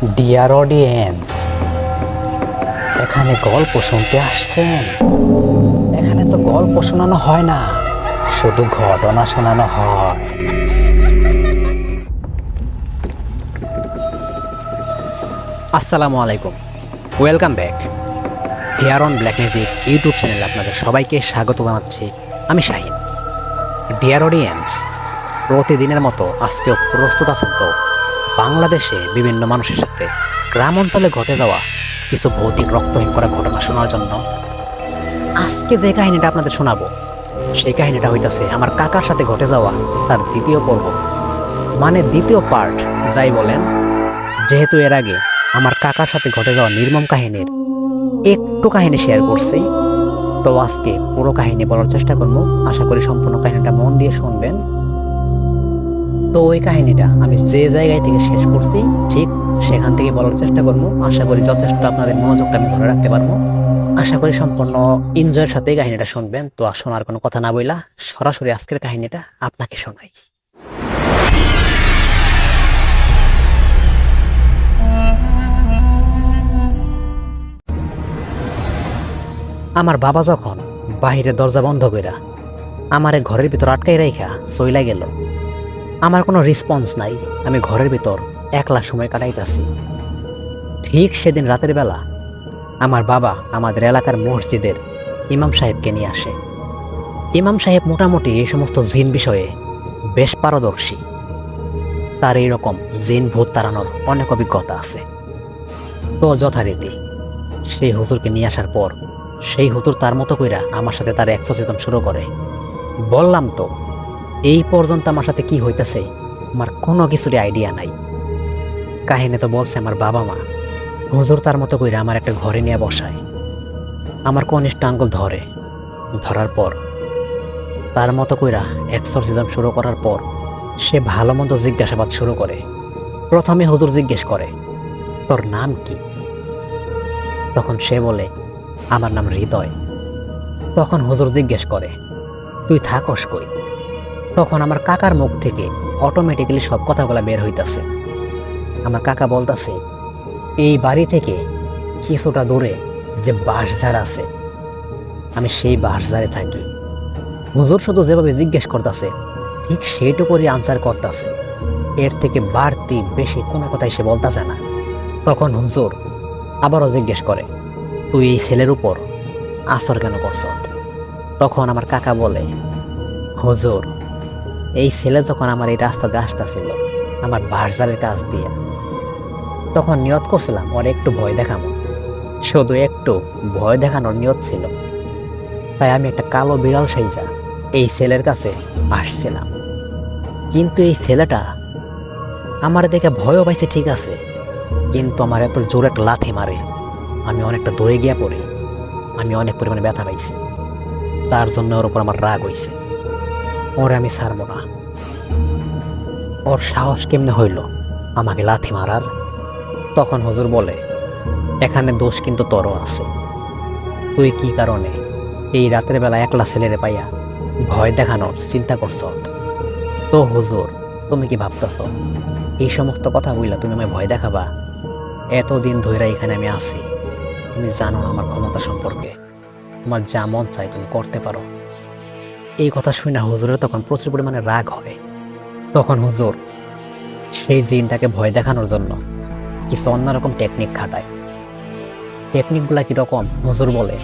Dear audience এখানে গল্প শুনতে আসছেন। এখানে তো গল্প শোনানো হয় না, শুধু ঘটনা শোনানো হয়। আসসালামু আলাইকুম welcome back hair on black magic YouTube চ্যানেলে আপনাদের সবাইকে স্বাগত জানাচ্ছি আমি শাহিন। ডিয়ার অডিয়েন্স প্রতিদিনের মতো আজকেও প্রস্তুত আছেন তো? বাংলাদেশে বিভিন্ন মানুষের সাথে গ্রাম অঞ্চলে ঘটে যাওয়া কিছু ভৌতিক রক্তহীন করা ঘটনা শোনার জন্য আজকে যে কাহিনীটা আপনাদের শোনাবো, সেই কাহিনীটা হইতাছে আমার কাকার সাথে ঘটে যাওয়া তার দ্বিতীয় পর্ব। মানে দ্বিতীয় পার্ট যাই বলেন, যেহেতু এর আগে আমার কাকার সাথে ঘটে যাওয়া নির্মম কাহিনীর একটু কাহিনী শেয়ার করছি, তো আজকে পুরো কাহিনী বলার চেষ্টা করব। আশা করি সম্পূর্ণ কাহিনীটা মন দিয়ে শুনবেন। তো ওই কাহিনীটা আমি যে জায়গায় থেকে শেষ করছি, ঠিক সেখান থেকে বলার চেষ্টা করব। আশা করি যথেষ্ট আপনাদের মনোযোগটা আমি ধরে রাখতে পারব। আশা করি সম্পূর্ণ এনজয়ের সাথে কাহিনীটা শুনবেন। তো আর শোনার কোনো কথা না বইলা সরাসরি আজকের কাহিনীটা আপনাকে শোনাই। আমার বাবা যখন বাহিরে দরজা বন্ধ কইরা আমারে ঘরের ভিতর আটকাই রাইখা সইলা গেল আমার কোনো রেসপন্স নাই। আমি ঘরের ভিতর একলা সময় কাটাইতাছি। ঠিক সেদিন রাতের বেলা আমার বাবা আমাদের এলাকার মসজিদের ইমাম সাহেবকে নিয়ে আসে। ইমাম সাহেব মোটামুটি এই সমস্ত জিন বিষয়ে বেশ পারদর্শী। তার এইরকম জিন ভূত তাড়ানোর অনেক অভিজ্ঞতা আছে। তো যথারীতি সেই হুজুরকে নিয়ে আসার পর সেই হুজুর তার মতো কইরা আমার সাথে তার এক সচেতন শুরু করে। বললাম তো এই পর্যন্ত আমার সাথে কি হইতেছে, আমার কোনো কিছুরই আইডিয়া নাই। কাহিনী তো বলছে আমার বাবা মা, হুজুর তার মতো কইরা আমার একটা ঘরে নিয়ে বসায়। আমার কনিষ্ঠ আঙ্গুল ধরে, ধরার পর, তার মতো কইরা এক্সরসিজম শুরু করার পর, সে ভালো মন্দ জিজ্ঞাসাবাদ শুরু করে। প্রথমে হুজুর জিজ্ঞেস করে, তোর নাম কি? তখন সে বলে, আমার নাম হৃদয়। তখন হুজুর জিজ্ঞেস করে, তুই থাকস কই? তখন আমার কাকার মুখ থেকে অটোমেটিক্যালি সব কথাগুলো বের হইতাছে। আমার কাকা বলতাছে, এই বাড়ি থেকে কিছুটা দূরে যে বাঁশঝাড় আছে, আমি সেই বাঁশঝাড়ে থাকি। হুজুর শুধু যেভাবে জিজ্ঞেস করতেছে, ঠিক সেইটুকুরই আনসার করতেছে। এর থেকে বাড়তি বেশি কোনো কথাই সে বলতেছে না। তখন হুজুর আবারও জিজ্ঞেস করে, তুই এই ছেলের উপর আসর কেন করছ? তখন আমার কাকা বলে, হুজুর এই ছেলে যখন আমার এই রাস্তাতে আসতেছিল, আমার বাসজারের কাছ দিয়ে, তখন নিয়ত করছিলাম ওর একটু ভয় দেখাবো শুধু একটু ভয় দেখানোর নিয়ত ছিল। তাই আমি একটা কালো বিড়াল সাইজা এই ছেলের কাছে আসছিলাম। কিন্তু এই ছেলেটা আমার দেখে ভয়ও পাইছে, ঠিক আছে, কিন্তু আমার এত জোরে একটা লাথি মারে, আমি অনেকটা দৌড়ে গিয়া পড়ি, আমি অনেক পরিমাণে ব্যথা পাইছি। তার জন্য ওর উপর আমার রাগ হইছে। ওরে আমি ছাড়বো না। ওর সাহস কেমনে হইল? আমাকে লাথি মারার? তখন হুজুর বলে, এখানে দোষ কিন্তু তোরও আছে। তুই কি কারণে এই রাতের বেলা একলা ছেলেরে পাইয়া ভয় দেখানোর চিন্তা করছ? তো হুজুর, তুমি কি ভাবতেছ, এই সমস্ত কথা বইলা তুমি আমায় ভয় দেখাবা? এতদিন ধরে এখানে আমি আছি। তুমি জানো আমার ক্ষমতা সম্পর্কে। তোমার যা মন চাই তুমি করতে পারো। এই কথা শুনে হুজুরের তখন প্রচুর পরিমাণে রাগ হয় তখন হুজুর সেই জিনটাকে ভয় দেখানোর জন্য কিছু অন্যরকম টেকনিক খাটায়। টেকনিকগুলা কীরকম? হুজুর বলে,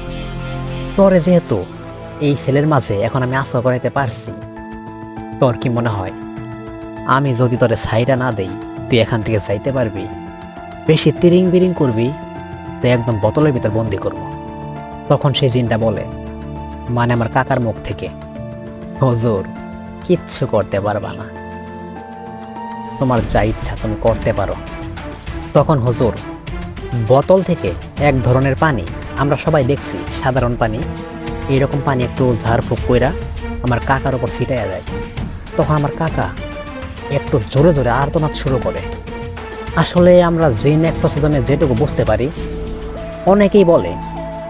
তোরে যেহেতু এই ছেলের মাঝে এখন আমি আশা করাইতে পারছি, তোর কি মনে হয় আমি যদি তোরে সাইডা না দেই, তুই এখান থেকে যাইতে পারবি? বেশি তিরিং বিরিং করবি তুই একদম বোতলের ভিতর বন্দি করব। তখন সেই জিনটা বলে মানে আমার কাকার মুখ থেকে হুজুর কিচ্ছু করতে পারবা না। তোমার যা ইচ্ছা তুমি করতে পারো। তখন হজুর, বোতল থেকে এক ধরনের পানি, আমরা সবাই দেখছি, সাধারণ পানি। এইরকম পানি একটু ঝাড়ফুঁক কইরা আমার কাকার ওপর ছিটাইয়া যায়। তখন আমার কাকা একটু জোরে জোরে আর্তনাদ শুরু করে। আসলে আমরা জিন এক্সারসাইজমে যেটুকু বুঝতে পারি, অনেকেই বলে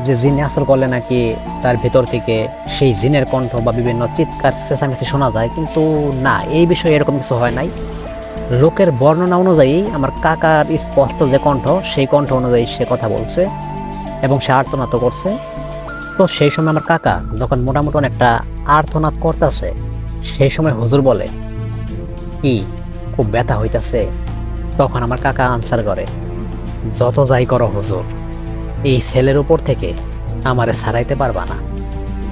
যে জিন আসর করলে নাকি তার ভিতর থেকে সেই জিনের কণ্ঠ বা বিভিন্ন চিৎকার, চেঁচামেচি শোনা যায়, কিন্তু না, এই বিষয়ে এরকম কিছু হয় নাই। লোকের বর্ণনা অনুযায়ী আমার কাকার স্পষ্ট যে কণ্ঠ, সেই কণ্ঠ অনুযায়ী সে কথা বলছে এবং সে আর্তনাদ করছে। তো সেই সময় আমার কাকা যখন মোটামুটি অনেকটা আর্তনাদ করতেছে, সেই সময় হুজুর বলে, কি, খুব ব্যথা হইতাছে? তখন আমার কাকা আনসার করে, যত যাই করো হুজুর। এই সেলের উপর থেকে আমারে ছাড়াইতে পারবা না।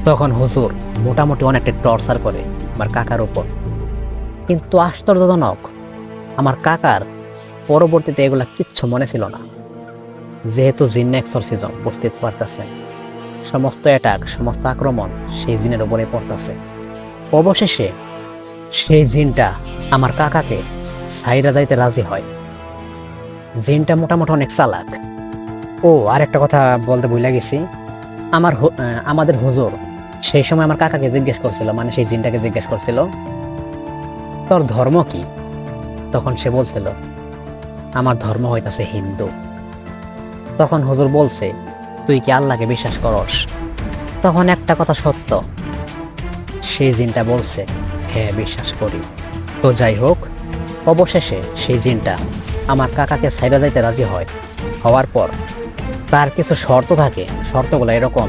তখন হুজুর মোটামুটি অনেকটা টর্চার করে আমার কাকার উপর। কিন্তু আশ্চর্যজনক, আমার কাকার পরবর্তীতে এগুলা কিচ্ছু মনে ছিল না। যেহেতু জিন এক্সরসিজম উপস্থিত পারতেছেন সমস্ত অ্যাটাক, সমস্ত আক্রমণ সেই জিনের উপরে পড়তেছে। অবশেষে সেই জিনটা আমার কাকাকে সাইরা যাইতে রাজি হয়। জিনটা মোটামুটি অনেক চালাক ও আর একটা কথা বলতে ভুলে গেছি। আমার আমাদের হুজুর সেই সময় আমার কাকাকে জিজ্ঞেস করছিল মানে সেই জিনটাকে জিজ্ঞেস করছিল, তোর ধর্ম কি? তখন সে বলছিল, আমার ধর্ম হইতাছে হিন্দু। তখন হুজুর বলছে, তুই কি আল্লাহকে বিশ্বাস করস? তখন একটা কথা সত্য, সেই জিনটা বলছে হ্যাঁ বিশ্বাস করি। তো যাই হোক, অবশেষে সেই জিনটা আমার কাকাকে সাইডে যাইতে রাজি হয়। হওয়ার পর তার কিছু শর্ত থাকে। শর্তগুলো এরকম,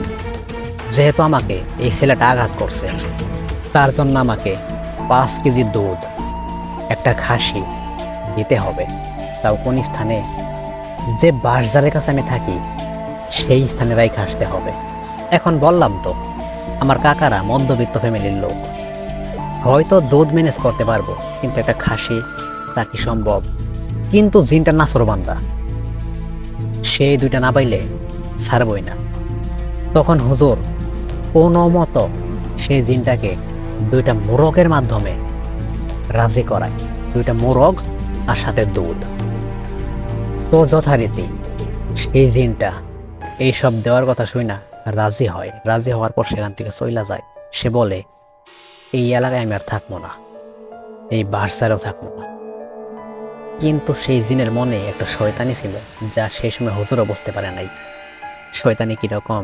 যেহেতু আমাকে এই ছেলেটা আঘাত করছে, তার জন্য আমাকে পাঁচ কেজি দুধ, একটা খাসি দিতে হবে। তাও কোন স্থানে? যে বাঁশঝাড়ের কাছে আমি থাকি, সেই স্থানে রাইখে আসতে হবে। এখন বললাম তো, আমার কাকারা মধ্যবিত্ত ফ্যামিলির লোক। হয়তো দুধ ম্যানেজ করতে পারব, কিন্তু একটা খাসি তা কি সম্ভব? কিন্তু জিনটা নাসরবান্দা সেই দুইটা না পাইলে ছাড়বই না। তখন হুজুর কোনো মতো সেই জিনটাকে দুইটা মোরগের মাধ্যমে রাজি করায়। দুইটা মোরগ আর সাথে দুধ। তো যথারীতি সেই জিনটা এইসব দেওয়ার কথা শুই না রাজি হয়। রাজি হওয়ার পর সেখান থেকে চইলা যায়। সে বলে, এই এলাকায় আমি আর থাকব না। এই বাসারেও থাকব না। কিন্তু সেই জিনের মনে একটা শয়তানি ছিল, যা সেই সময় হুজুরও বুঝতে পারে নাই। শয়তানি কীরকম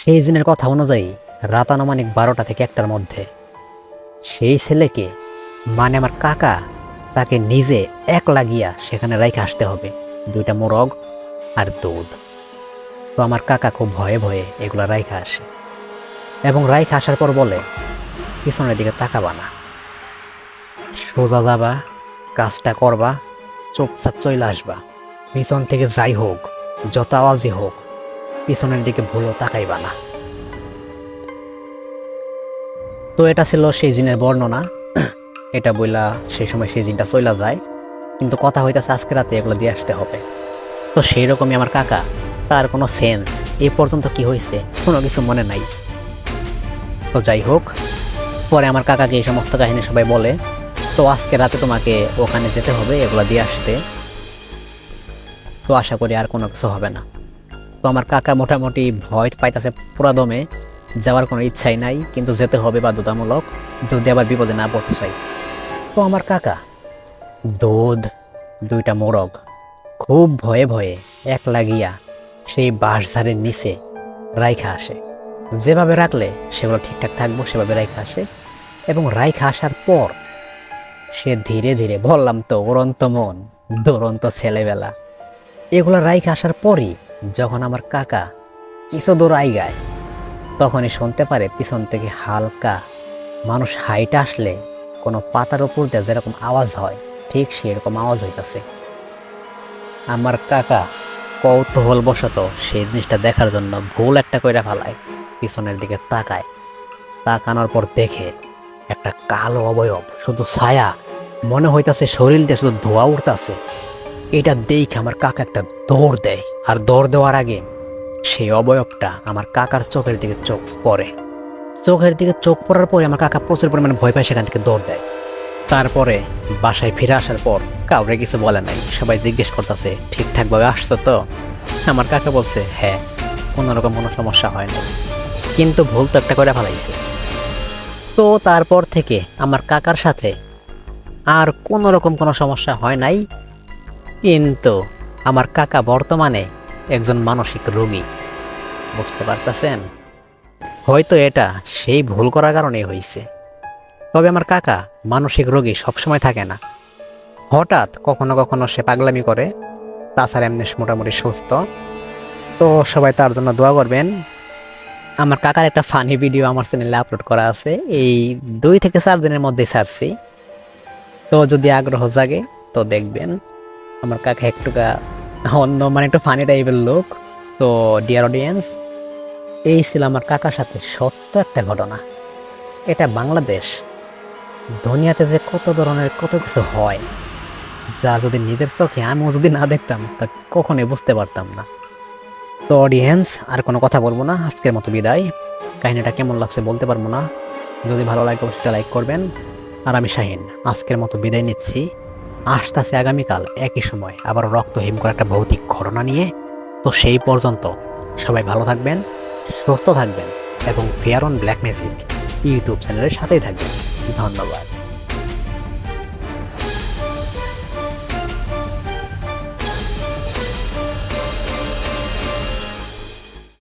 সেই জিনের কথা অনুযায়ী রাতানুমানিক বারোটা থেকে একটার মধ্যে সেই ছেলেকে মানে আমার কাকা, তাকে নিজে এক লাগিয়া সেখানে রাইখে আসতে হবে, দুইটা মোরগ আর দুধ। তো আমার কাকা খুব ভয়ে ভয়ে এগুলা রাইখা আসে এবং রাইখা আসার পর বলে, পিছনের দিকে তাকাবা না। সোজা যাবা কাজটা করবা, চুপচাপ চলে আসবা। পিছন থেকে যাই হোক, যত আওয়াজই হোক, পিছনের দিকে ভুলও তাকাইবা না। তো এটা ছিল সেই জিনের বর্ণনা। এটা বইলা সেই সময় সেই জিনটা চইলা যায়। কিন্তু কথা হইতেছে আজকে রাতে এগুলো দিয়ে আসতে হবে। তো সেই রকমই আমার কাকা, তার কোনো সেন্স এ পর্যন্ত কি হয়েছে কোনো কিছু মনে নাই। তো যাই হোক, পরে আমার কাকাকে এই সমস্ত কাহিনী সবাই বলে। তো আজকে রাতে তোমাকে ওখানে যেতে হবে, এগুলো দিয়ে আসতে। তো আশা করি আর কোনো কিছু হবে না। তো আমার কাকা মোটামুটি ভয় পাইতেছে পুরা দমে, যাওয়ার কোনো ইচ্ছাই নাই, কিন্তু যেতে হবে বাধ্যতামূলক, যদি আবার বিপদে না পড়তে চাই। তো আমার কাকা, দুধ, দুইটা মোরগ, খুব ভয়ে ভয়ে এক লাগিয়া সেই বাঁশঝাড়ের নিচে রাইখা আসে। যেভাবে রাখলে সেগুলো ঠিকঠাক থাকব, সেভাবে রাইখা আসে। এবং রাইখা আসার পর সে ধীরে ধীরে বললাম তো উড়ন্ত মন দুরন্ত ছেলেবেলা। এগুলো রাইখা আসার পরই যখন আমার কাকা কিছু দূর আইগায়, তখনই শুনতে পারে পিছন থেকে হালকা মানুষ হাইট আসলে কোনো পাতার উপর দিয়ে যেরকম আওয়াজ হয়, ঠিক সেরকম আওয়াজ হইতেছে। আমার কাকা কৌতূহলবশত সেই জিনিসটা দেখার জন্য ভুল একটা কইরা ফেলায়, পিছনের দিকে তাকায়। তাকানোর পর দেখে একটা কালো অবয়ব, শুধু ছায়া মনে হইতাছে শরীর দিয়ে শুধু ধোয়া উঠতাছে। এটা দেখে আমার কাকা একটা দৌড় দেয়, আর দৌড় দেওয়ার আগে সেই অবয়বটা আমার কাকার চোখের দিকে চোখ পড়ে। চোখের দিকে চোখ পড়ার পরে আমার কাকা প্রচুর পরিমাণে ভয় পায়, সেখান থেকে দৌড় দেয়। তারপরে বাসায় ফিরে আসার পর কাউরে কিছু বলে নাই, সবাই জিজ্ঞেস করতেছে, ঠিকঠাকভাবে আসছো তো? আমার কাকা বলছে হ্যাঁ কোনো রকম কোনো সমস্যা হয় না কিন্তু ভুল তো একটা করে ফেলাইছে। তো তারপর থেকে আমার কাকার সাথে আর কোনো রকম কোনো সমস্যা হয় নাই। কিন্তু আমার কাকা বর্তমানে একজন মানসিক রোগী। বুঝতে পারতেছেন? হয়তো এটা সেই ভুল করার কারণেই হয়েছে। তবে আমার কাকা মানসিক রোগী সবসময় থাকে না। হঠাৎ কখনো কখনো সে পাগলামি করে, তাছাড়া এমনি মোটামুটি সুস্থ। তো সবাই তার জন্য দোয়া করবেন। আমার কাকার একটা ফানি ভিডিও আমার চ্যানেলে আপলোড করা আছে। এই দুই থেকে চার দিনের মধ্যে ছাড়ছি। তো যদি আগ্রহ জাগে, তো দেখবেন। আমার কাকা একটুকা অন্য মানে একটু ফানি টাইপের লোক। তো ডিয়ার অডিয়েন্স এই ছিল আমার কাকার সাথে সত্য একটা ঘটনা। এটা বাংলাদেশ। দুনিয়াতে যে কত ধরনের কত কিছু হয়, যা যদি নিজের চোখে আমিও যদি না দেখতাম, তা কখনোই বুঝতে পারতাম না। তো অডিয়েন্স আর কোনো কথা বলব না। আজকের মতো বিদায়। কাহিনিটা কেমন লাগছে বলতে পারব না। যদি ভালো লাগে, অবশ্যই লাইক করবেন। আর আমি শাহিন, আজকের মতো বিদায় নিচ্ছি। আসতে আসতেছে আগামীকাল একই সময় আবার রক্তহীন করে একটা ভৌতিক ঘটনা নিয়ে। তো সেই পর্যন্ত সবাই ভালো থাকবেন, সুস্থ থাকবেন এবং fair on black magic YouTube চ্যানেলের সাথেই থাকবেন। ধন্যবাদ।